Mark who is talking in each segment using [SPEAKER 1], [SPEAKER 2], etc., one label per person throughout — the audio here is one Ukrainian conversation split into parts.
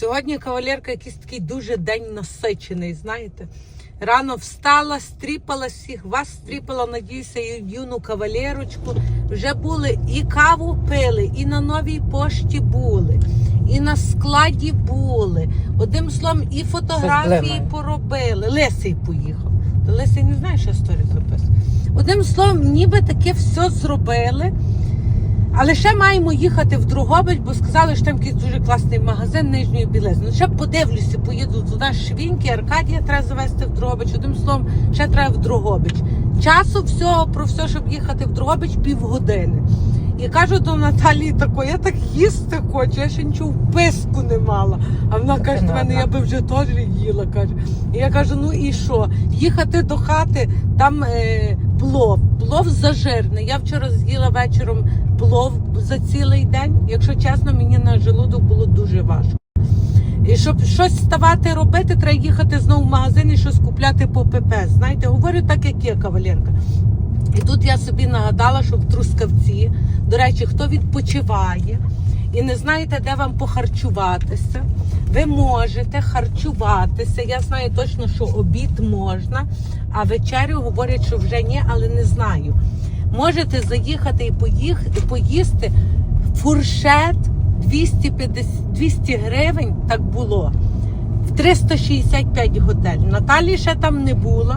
[SPEAKER 1] Сьогодні кавалерка якийсь такий дуже день насичений, знаєте. Рано встала, стріпала всіх, вас стріпала, надіюся, і юну кавалерочку. Вже були і каву пили, і на новій пошті були, і на складі були. Одним словом, і фотографії поробили. Лесий поїхав. Та Лесий не знає, що сторі записує. Одним словом, ніби таке все зробили. Але ще маємо їхати в Другобич, бо сказали, що там якийсь дуже класний магазин нижньої білизни. Ну, ще подивлюся, поїду туди Швінки, Аркадія треба завести в Другобич. Одним словом, ще треба в Другобич. Часу всього про все, щоб їхати в Другобич, півгодини. І кажу до Наталії тако, я так їсти хочу, я ще нічого в писку не мала. А вона каже до мене, я би вже теж їла. каже. І я кажу, ну і що? Їхати до хати, там е, плов, плов зажирний. Я вчора з'їла вечором плов за цілий день. Якщо чесно, мені на желудок було дуже важко. І щоб щось ставати робити, треба їхати знову в магазин і щось купляти по ПП. Знаєте, говорю так, як є кавалерка. І тут я собі нагадала, що в Трускавці, до речі, хто відпочиває і не знаєте, де вам похарчуватися, ви можете харчуватися. Я знаю точно, що обід можна, а вечерю говорять, що вже ні, але не знаю. Можете заїхати і поїх, поїсти фуршет 250, 200 гривень, так було. В 365 готель. Наталі ще там не було.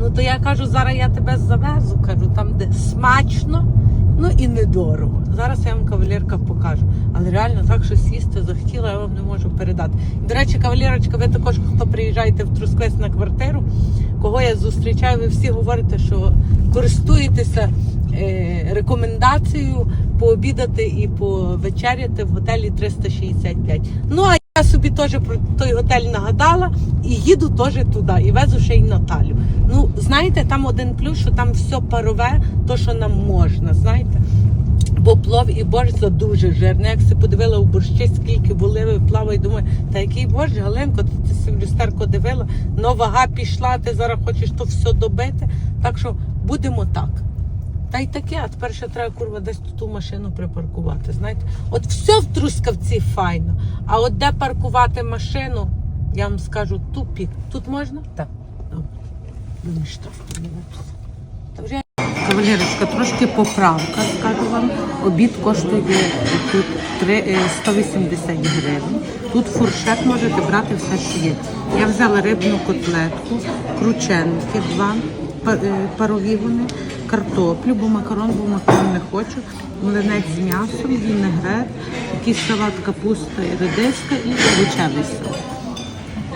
[SPEAKER 1] Ну то я кажу, зараз я тебе завезу, кажу, там де смачно, ну і недорого. Зараз я вам кавалерка реально так, що сісти захотіла, я вам не можу передати. До речі, кавалерочка, ви також, хто приїжджаєте в Трускавець на квартиру, кого я зустрічаю, ви всі говорите, що користуєтеся е, рекомендацією пообідати і повечеряти в готелі 365. Ну а я собі теж про той готель нагадала і їду теж туди, і везу ще й Наталю. Ну, знаєте, там один плюс, що там все парове, то що нам можна, знаєте. Бо плов і борщ за дуже жирний. Як се подивила у борщі, скільки були плаваю, думаю, та який борщ, Галенко, ти, ти си в люстерко дивила, но вага пішла, ти зараз хочеш то все добити. Так що будемо так. Та й таке, а тепер ще треба курва десь ту машину припаркувати. Знаєте, от все в Трускавці файно. А от де паркувати машину, я вам скажу тупік. Тут можна?
[SPEAKER 2] Так.
[SPEAKER 1] Добре. Штраф. Та вже Кавалерочка, трошки поправка, скажу вам. Обід коштує тут три- е, 180 гривень. Тут фуршет можете брати все, що є. Я взяла рибну котлетку, крученики, два е, парові вони, картоплю, бо макарон, бо макарон не хочу, млинець з м'ясом, вінегрет, якийсь салат капуста редиска і овочевий салат.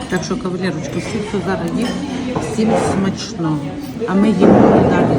[SPEAKER 1] Так що, кавалерочка, всі, хто зараз їсть, всім смачного. А ми їмо далі.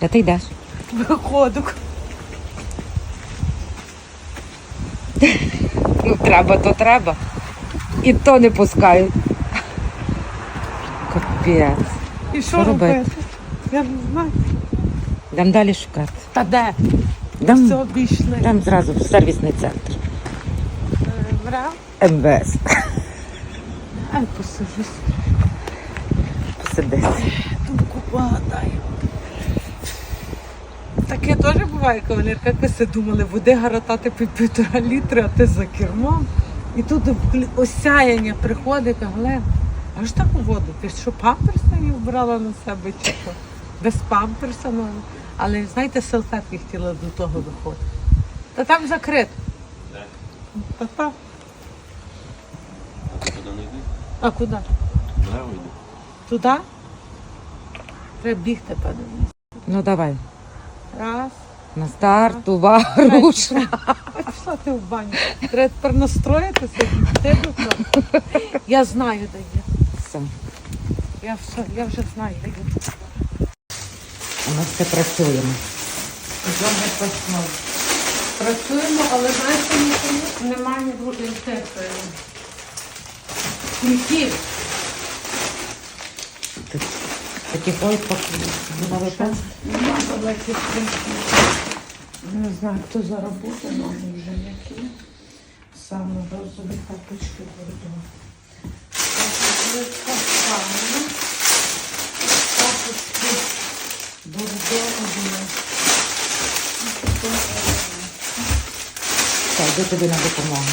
[SPEAKER 2] Де ти йдеш?
[SPEAKER 1] Виходок.
[SPEAKER 2] Ну треба, то треба. І то не пускають. Капець.
[SPEAKER 1] І
[SPEAKER 2] Що робити?
[SPEAKER 1] Я не знаю.
[SPEAKER 2] Йдемо далі шукати.
[SPEAKER 1] Та де? Все обійшли.
[SPEAKER 2] йдемо зразу в сервісний центр.
[SPEAKER 1] Е, Бра.
[SPEAKER 2] МВС.
[SPEAKER 1] Ай, посажусь.
[SPEAKER 2] Посидись.
[SPEAKER 1] Думку погадаю. Таке теж буває, кавалерка, як ви все думали, води гаратати під півтора літри, а ти за кермом. І тут осяяння приходить, але аж так у воду. Ти що памперса її вбрала на себе чи що? Без памперса, ну. Але знаєте, салфетки хотіла до того виходити. Та там закрито. Та-та.
[SPEAKER 3] Куди не йди?
[SPEAKER 1] А куди? Туди? Треба бігти, певно.
[SPEAKER 2] Ну давай.
[SPEAKER 1] Раз.
[SPEAKER 2] На старт, увага, руш.
[SPEAKER 1] Пішла ти в баню. Треба тепер настроїтися. Ти. Я знаю, де є.
[SPEAKER 2] Все.
[SPEAKER 1] Я все, я вже знаю, де є.
[SPEAKER 2] Ми все працюємо.
[SPEAKER 1] Добре почну. Працюємо, але знаєте, нікому немає другої тепер. Кульків.
[SPEAKER 2] Тут такі ой,
[SPEAKER 1] кульків. Не знаю, хто зараз буде, але вже які. Саме розові капочки бордо. Поставимо. Капочки бордо.
[SPEAKER 2] Так, йду тобі на допомогу.